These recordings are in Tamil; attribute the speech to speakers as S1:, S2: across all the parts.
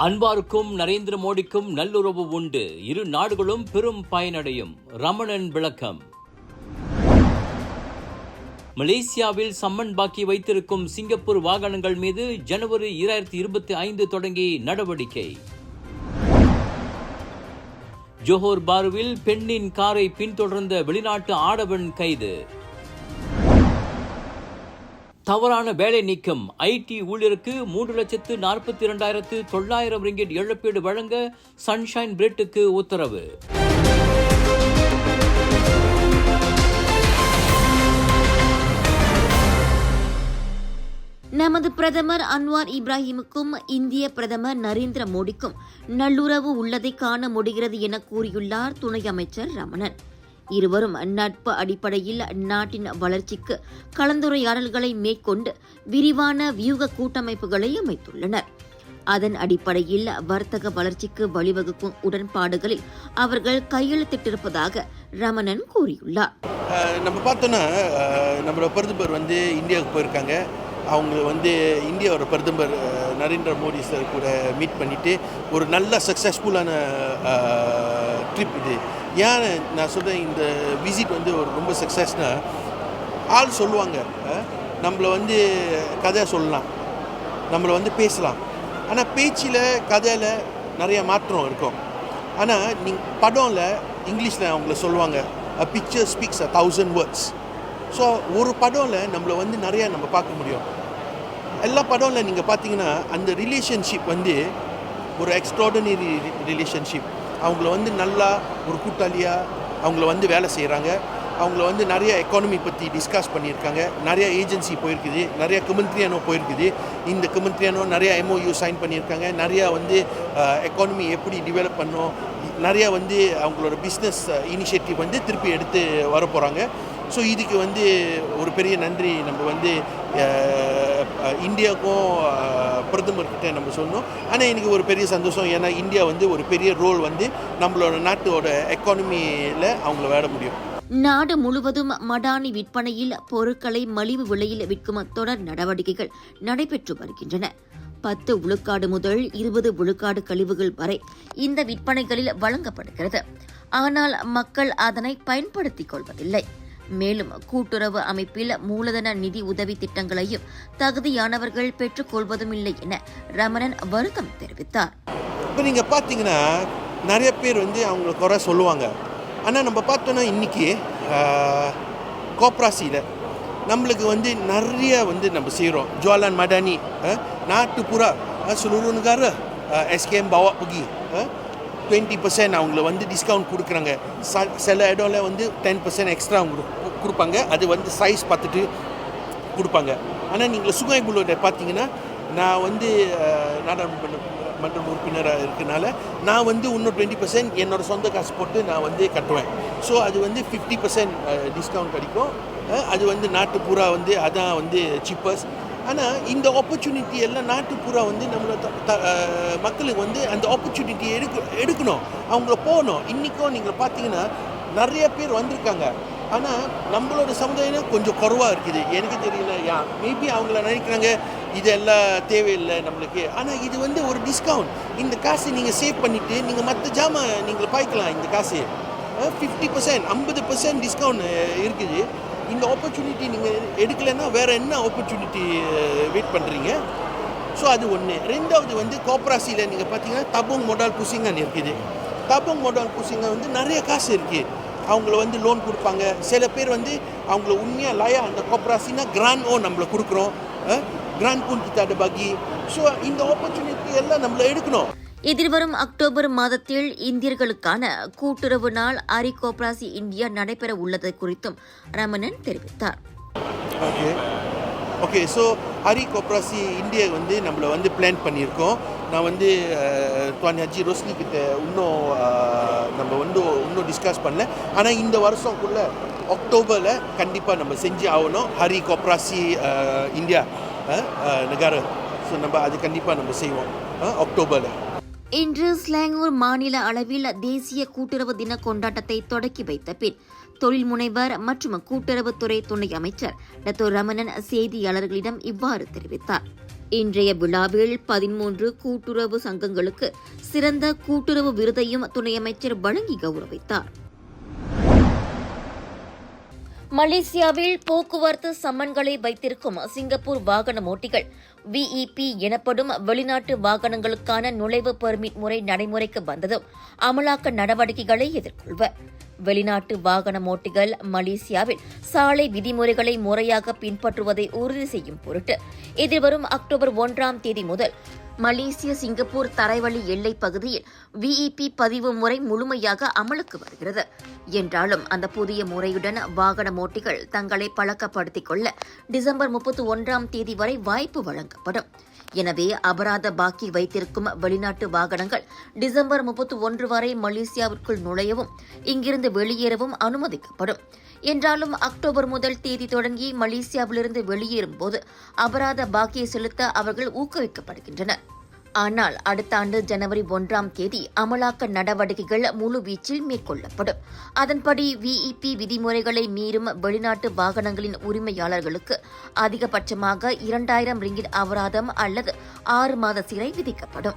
S1: அன்பாருக்கும் நரேந்திர மோடிக்கும் நல்லுறவு உண்டு. இரு நாடுகளும் பெரும் பயனடையும். ரமணன் விளக்கம். மலேசியாவில் சம்மன் பாக்கி வைத்திருக்கும் சிங்கப்பூர் வாகனங்கள் மீது ஜனவரி இரண்டாயிரத்தி இருபத்தி ஐந்து தொடங்கி நடவடிக்கை. ஜோஹோர் பாருவில் பெண்ணின் காரை பின்தொடர்ந்த வெளிநாட்டு ஆடவன் கைது. தவறான வேலை நீக்கம். ஐடி ஊழியருக்கு மூன்று லட்சத்து நாற்பத்தி இரண்டாயிரத்து தொள்ளாயிரம் ரிங்கெட் இழப்பீடு வழங்க சன்ஷைன் பிரிட்டுக்கு உத்தரவு.
S2: நமது பிரதமர் அன்வார் இப்ராஹிமுக்கும் இந்திய பிரதமர் நரேந்திர மோடிக்கும் நல்லுறவு உள்ளதை காண முடிகிறது என கூறியுள்ளார் துணை அமைச்சர் ரமணன். இருவரும் நட்பு அடிப்படையில் நாட்டின் வளர்ச்சிக்கு கலந்துரையாடல்களை மேற்கொண்டு விரிவான வியூக கூட்டமைப்புகளை அமைத்துள்ளனர். அதன் அடிப்படையில் வர்த்தக வளர்ச்சிக்கு வழிவகுக்கும் உடன்பாடுகளில் அவர்கள் கையெழுத்திட்டிருப்பதாக ரமணன் கூறியுள்ளார்.
S3: நம்ம பார்த்தோன்னா நம்மளோட பிரதமர் வந்து இந்தியாவுக்கு போயிருக்காங்க. அவங்க வந்து இந்தியாவோட பிரதமர் நரேந்திர மோடி சார் கூட மீட் பண்ணிவிட்டு ஒரு நல்ல சக்ஸஸ்ஃபுல்லான ட்ரிப் இது. ஏன் நான் சொல்கிறேன் இந்த விசிட் வந்து ஒரு ரொம்ப சக்ஸஸ்னா ஆள் சொல்லுவாங்க நம்மளை வந்து கதை சொல்லலாம் நம்மளை வந்து பேசலாம். ஆனால் பேச்சில் கதையில் நிறைய மாற்றம் இருக்கும். ஆனால் நீ படம்ல இங்கிலீஷில் அவங்கள சொல்லுவாங்க a picture speaks a thousand words so ஒரு படம்ல நம்மளை வந்து நிறையா நம்ம பார்க்க முடியும். எல்லா படம்ல நீங்கள் பார்த்தீங்கன்னா அந்த ரிலேஷன்ஷிப் வந்து ஒரு எக்ஸ்ட்ராடனரி ரிலேஷன்ஷிப் அவங்கள வந்து நல்லா ஒரு கூட்டாளியாக அவங்கள வந்து வேலை செய்கிறாங்க அவங்கள வந்து நிறைய எக்கானமி பற்றி டிஸ்கஸ் பண்ணியிருக்காங்க. நிறைய ஏஜென்சி போயிருக்குது. நிறைய கமெண்ட்ரியானோ போயிருக்குது. இந்த கமெண்ட்ரியானோ நிறைய எம்ஓயூ சைன் பண்ணியிருக்காங்க. நிறையா வந்து எக்கானமி எப்படி டெவலப் பண்ணோம். நிறையா வந்து அவங்களோட பிஸ்னஸ் இனிஷியேட்டிவ் வந்து திருப்பி எடுத்து வர போகிறாங்க ஸோ இதுக்கு வந்து ஒரு பெரிய நன்றி. நம்ம வந்து இந்தியாவுக்கும் பிரதமர்கிட்ட நம்ம சொன்னோம். ஆனால் எனக்கு ஒரு பெரிய சந்தோஷம். ஏன்னா இந்தியா வந்து ஒரு பெரிய ரோல் வந்து நம்மளோட நாட்டோட எக்கானமியில் அவங்கள விட முடியும்.
S2: நாடு முழுவதும் மடானி விற்பனையில் பொருட்களை மலிவு விலையில் விற்கும் தொடர் நடவடிக்கைகள் நடைபெற்று வருகின்றன. பத்து விழுக்காடு முதல் இருபது விழுக்காடு கழிவுகள் வரை இந்த விற்பனைகளில் வழங்கப்படுகிறது. ஆனால் மக்கள் அதனை பயன்படுத்திக் கொள்வதில்லை. மேலும் கூட்டுறவு அமைப்பில் மூலதன நிதி உதவி திட்டங்களையும் தகுதியானவர்கள் பெற்றுக் கொள்வதும் இல்லை என ரமணன் வருத்தம் தெரிவித்தார்.
S3: இப்போ நீங்கள் பார்த்தீங்கன்னா நிறைய பேர் வந்து அவங்க குறை சொல்லுவாங்க. ஆனால் நம்ம பார்த்தோன்னா இன்றைக்கி கோப்ராசியில் நம்மளுக்கு வந்து நிறைய வந்து நம்ம செய்கிறோம் ஜுவாலான் மடானி அஹ், நாட்டு புறா அஹ், புகி டுவெண்ட்டி பர்சன்ட் அவங்கள வந்து டிஸ்கவுண்ட் கொடுக்குறாங்க. ச- சில இடம்ல வந்து டென் பர்சன்ட் எக்ஸ்ட்ரா அவங்க கொடுப்பாங்க. அது வந்து சைஸ் பார்த்துட்டு கொடுப்பாங்க. ஆனால் நீங்கள் சுகாய் புல்லோட பார்த்தீங்கன்னா நான் வந்து நாடாளுமன்ற மன்ற உறுப்பினராக இருக்கனால நான் வந்து இன்னும் டுவெண்ட்டி பர்சன்ட் என்னோடய சொந்த காசு போட்டு நான் வந்து கட்டுவேன். ஸோ அது வந்து ஃபிஃப்டி பர்சன்ட் டிஸ்கவுண்ட் கிடைக்கும். அது வந்து நாட்டு பூரா வந்து அதான் வந்து சீப்பர்ஸ் ஆனால் இந்த ஆப்பர்ச்சுனிட்டி எல்லாம் நாட்டுப்புறா வந்து நம்மளோட த- த- மக்களுக்கு வந்து அந்த ஆப்பர்ச்சுனிட்டி எடுக்க எடுக்கணும். அவங்கள போகணும். இன்றைக்கும் நீங்கள் பார்த்தீங்கன்னா நிறைய பேர் வந்திருக்காங்க. ஆனால் நம்மளோட சமுதாயம் கொஞ்சம் குறவாக இருக்குது. எனக்கு தெரியல. யா மேபி அவங்கள நினைக்கிறாங்க இதெல்லாம் தேவையில்லை நம்மளுக்கு. ஆனால் இது வந்து ஒரு டிஸ்கவுண்ட் இந்த காசு நீங்கள் சேவ் பண்ணிவிட்டு நீங்கள் மற்ற ஜாமான் நீங்கள் பாய்க்கலாம் இந்த காசு. ஃபிஃப்டி பர்சன்ட் ஐம்பது பர்சன்ட் டிஸ்கவுண்ட் இருக்குது. இந்த ஆப்பர்ச்சுனிட்டி நீங்கள் எடுக்கலைன்னா வேறு என்ன ஆப்பர்ச்சுனிட்டி வெயிட் பண்ணுறீங்க ஸோ அது ஒன்று ரெண்டாவது வந்து கோப்ராசியில் நீங்கள் பார்த்தீங்கன்னா தபோங் மொடால் புசிங்கன்னு இருக்குது. தபோங் மொடால் புசிங்க வந்து நிறைய காசு இருக்குது அவங்கள வந்து லோன் கொடுப்பாங்க. சில பேர் வந்து அவங்கள உண்மையாக லயா அந்த கோப்ராசினா கிராண்ட் ஓ நம்மளை கொடுக்குறோம். கிராண்ட் பூன் கிட்ட பகி ஸோ இந்த ஆப்பர்ச்சுனிட்டி எல்லாம் நம்மளை எடுக்கணும்.
S2: எதிர்வரும் அக்டோபர் மாதத்தில் இந்தியர்களுக்கான கூட்டுறவு நாள் அரிகோப்ராசி இந்தியா நடைபெற உள்ளது குறித்தும் ரமணன் தெரிவித்தார்.
S3: ஓகே. ஓகே ஸோ ஹரி கோப்ராசி இந்தியா வந்து நம்மளை வந்து பிளான் பண்ணியிருக்கோம். நான் வந்து அஹ், துவான் ரோஸ்னி கிட்ட இன்னும் நம்ம வந்து இன்னும் டிஸ்கஸ் பண்ணல. ஆனால் இந்த வருஷம்குள்ளே அக்டோபரில் கண்டிப்பாக நம்ம செஞ்சு ஆகணும். ஹரி கோப்ராசி இந்தியா அஹ், நகர ஸோ நம்ம அது கண்டிப்பாக நம்ம செய்வோம் அக்டோபரில்.
S2: இன்று ஸ்லாங்கூர் மாநில அளவில் தேசிய கூட்டுறவு தின கொண்டாட்டத்தை தொடக்கி வைத்த பின் தொழில் முனைவர் மற்றும் கூட்டுறவுத்துறை துணை அமைச்சர் டத்தோ ரமணன் செய்தியாளர்களிடம் இவ்வாறு தெரிவித்தார். இன்றைய விழாவில் பதிமூன்று கூட்டுறவு சங்கங்களுக்கு சிறந்த கூட்டுறவு விருதையும் துணை அமைச்சர் வழங்கி கௌரவித்தார். மலேசியாவில் போக்குவரத்து சம்மன்களை வைத்திருக்கும் சிங்கப்பூர் வாகன ஓட்டிகள் விஇபி எனப்படும் வெளிநாட்டு வாகனங்களுக்கான நுழைவு பெர்மிட் முறை நடைமுறைக்கு வந்ததும் அமலாக்க நடவடிக்கைகளை எதிர்கொள்வர். வெளிநாட்டு வாகன ஓட்டிகள் மலேசியாவில் சாலை விதிமுறைகளை முறையாக பின்பற்றுவதை உறுதி செய்யும் பொருட்டு எதிர்வரும் அக்டோபர் ஒன்றாம் தேதி முதல் மலேசிய சிங்கப்பூர் தரைவழி எல்லைப் பகுதியில் விஇபி பதிவு முறை முழுமையாக அமலுக்கு வருகிறது. என்றாலும் அந்த புதிய முறையுடன் வாகன ஓட்டிகள் தங்களை பழக்கப்படுத்திக் கொள்ள டிசம்பர் முப்பத்தி ஒன்றாம் தேதி வரை வாய்ப்பு வழங்கப்படும். எனவே அபராத பாக்கி வைத்திருக்கும் வெளிநாட்டு வாகனங்கள் டிசம்பர் முப்பத்தி ஒன்று வரை மலேசியாவிற்குள் நுழையவும் இங்கிருந்து வெளியேறவும் அனுமதிக்கப்படும். என்றாலும் அக்டோபர் முதல் தேதி தொடங்கி மலேசியாவிலிருந்து வெளியேறும் போது அபராத பாக்கியை செலுத்த அவர்கள் ஊக்குவிக்கப்படுகின்றனர். ஆனால் அடுத்த ஆண்டு ஜனவரி ஒன்றாம் தேதி அமலாக்க நடவடிக்கைகள் முழுவீச்சில் மேற்கொள்ளப்படும். அதன்படி விஇபி விதிமுறைகளை மீறும் வெளிநாட்டு வாகனங்களின் உரிமையாளர்களுக்கு அதிகபட்சமாக இரண்டாயிரம் ரிங்கிட் அபராதம் அல்லது ஆறு மாத சிறை விதிக்கப்படும்.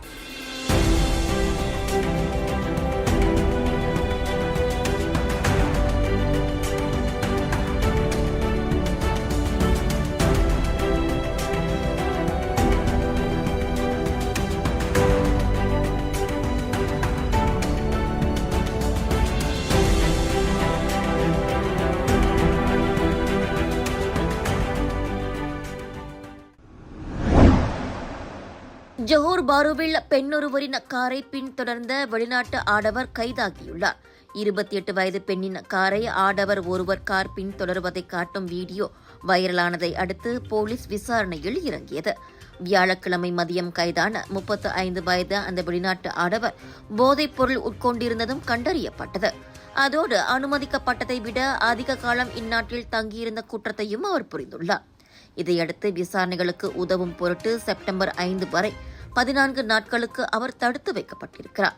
S2: ஜோஹர் பாருவில் பெண்ணொருவரின் காரை பின்தொடர்ந்த வெளிநாட்டு ஆடவர் கைதாகியுள்ளார். இருபத்தி எட்டு வயது பெண்ணின் காரை ஆடவர் ஒருவர் கார் பின்தொடர்வதை காட்டும் வீடியோ வைரலானதை அடுத்து போலீஸ் விசாரணையில் இறங்கியது. வியாழக்கிழமை மதியம் கைதான முப்பத்து ஐந்து வயது அந்த வெளிநாட்டு ஆடவர் போதைப் பொருள் உட்கொண்டிருந்ததும் கண்டறியப்பட்டது. அதோடு அனுமதிக்கப்பட்டதை விட அதிக காலம் இந்நாட்டில் தங்கியிருந்த குற்றத்தையும் அவர் புரிந்துள்ளார். இதையடுத்து விசாரணைகளுக்கு உதவும் பொருட்டு செப்டம்பர் ஐந்து வரை பதினான்கு நாட்களுக்கு அவர் தடுத்து வைக்கப்பட்டிருக்கிறார்.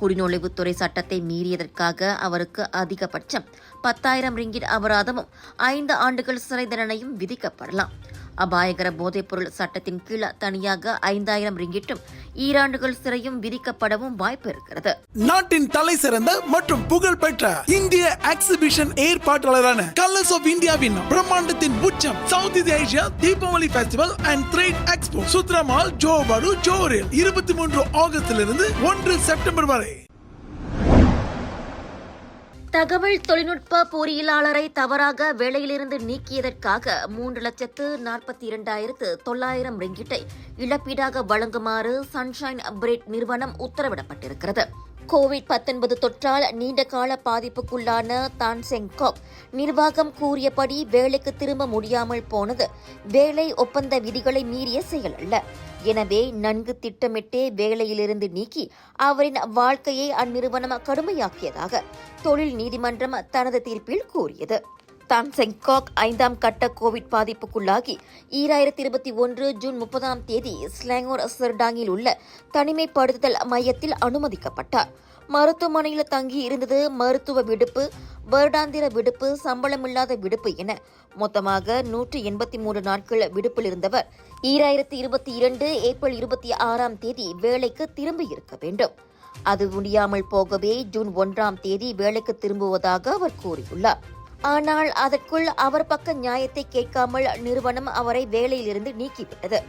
S2: குடிநுழைவுத்துறை சட்டத்தை மீறியதற்காக அவருக்கு அதிகபட்சம் பத்தாயிரம் ரிங்கிட் அபராதமும் ஐந்து ஆண்டுகள் சிறை தண்டனையும் விதிக்கப்படலாம். அபாயகர போதைப்பொருள் சட்டத்தின் கீழ் தனியாக ஐந்தாயிரம் ரிங்கிட்டும் ஈராண்டுகள் சிறையும் விதிக்கப்படவும் வாய்ப்பு இருக்கிறது.
S4: நாட்டின் தலை சிறந்த மற்றும் புகழ்பெற்ற இந்திய எக்ஸிபிஷன் ஏற்பாட்டாளரான கலர்ஸ் ஆஃப் இந்தியாவின் பிரம்மாண்டத்தின் உச்சம் south Indian Asia Deepavali festival and trade expo சுத்ரமால் ஜோபாடு ஜோரில் இருபத்தி மூன்று ஆகஸ்டிலிருந்து ஒன்று செப்டம்பர் வரை.
S2: தகவல் தொழில்நுட்ப பொறியியலாளரை தவறாக வேலையிலிருந்து நீக்கியதற்காக மூன்று லட்சத்து நாற்பத்தி இரண்டாயிரத்து தொள்ளாயிரம் ரிங்கிட்டை இழப்பீடாக வழங்குமாறு சன்ஷைன் அப்ரேட் நிறுவனம் உத்தரவிடப்பட்டிருக்கிறது. கோவிட் 19 தொற்றால் நீண்டகால பாதிப்புக்குள்ளான தான்செங்காக் நிர்வாகம் கூறியபடி வேலைக்கு திரும்ப முடியாமல் போனது. வேலை ஒப்பந்த விதிகளை மீறிய செயல் அல்ல. எனவே நன்கு திட்டமிட்டே வேலையிலிருந்து நீக்கி அவரின் வாழ்க்கையை அந்நிறுவனம் கடுமையாக்கியதாக தொழில் நீதிமன்றம் தனது தீர்ப்பில் கூறியது. தான் செங்காக் ஐந்தாம் கட்ட கோவிட் பாதிப்புக்குள்ளாகி ஈராயிரத்தி இருபத்தி ஒன்று ஜூன் முப்பதாம் தேதி ஸ்லாங்கோர் சிர்டாங்கில் உள்ள தனிமைப்படுத்துதல் மையத்தில் அனுமதிக்கப்பட்டார். மருத்துவமனையில் தங்கி இருந்தது மருத்துவ விடுப்பு வருடாந்திர விடுப்பு சம்பளமில்லாத விடுப்பு என மொத்தமாக நூற்றி எண்பத்தி மூன்று நாட்கள் விடுப்பில் இருந்தவர் ஈராயிரத்தி இருபத்தி இரண்டு ஏப்ரல் இருபத்தி ஆறாம் தேதி வேலைக்கு திரும்பி இருக்க வேண்டும். அது முடியாமல் போகவே ஜூன் ஒன்றாம் தேதி வேலைக்கு திரும்புவதாக அவர் கூறியுள்ளார். ஆனால் அதற்குள் அவர் பக்க நியாயத்தை கேட்காமல் நிறுவனம் அவரை வேலையிலிருந்து நீக்கிவிட்டது.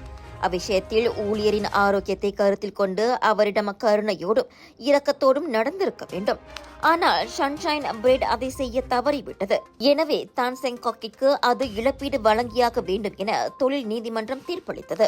S2: அவ்விஷயத்தில் ஊழியரின் ஆரோக்கியத்தை கருத்தில் கொண்டு அவரிடம் கருணையோடும் இரக்கத்தோடும் நடந்திருக்க வேண்டும். ஆனால் சன்ஷைன் பிரெட் அதை செய்ய தவறிவிட்டது. எனவே தான் செங்காக்கிற்கு அது இழப்பீடு வழங்கியாக வேண்டும் என தொழில் நீதிமன்றம் தீர்ப்பளித்தது.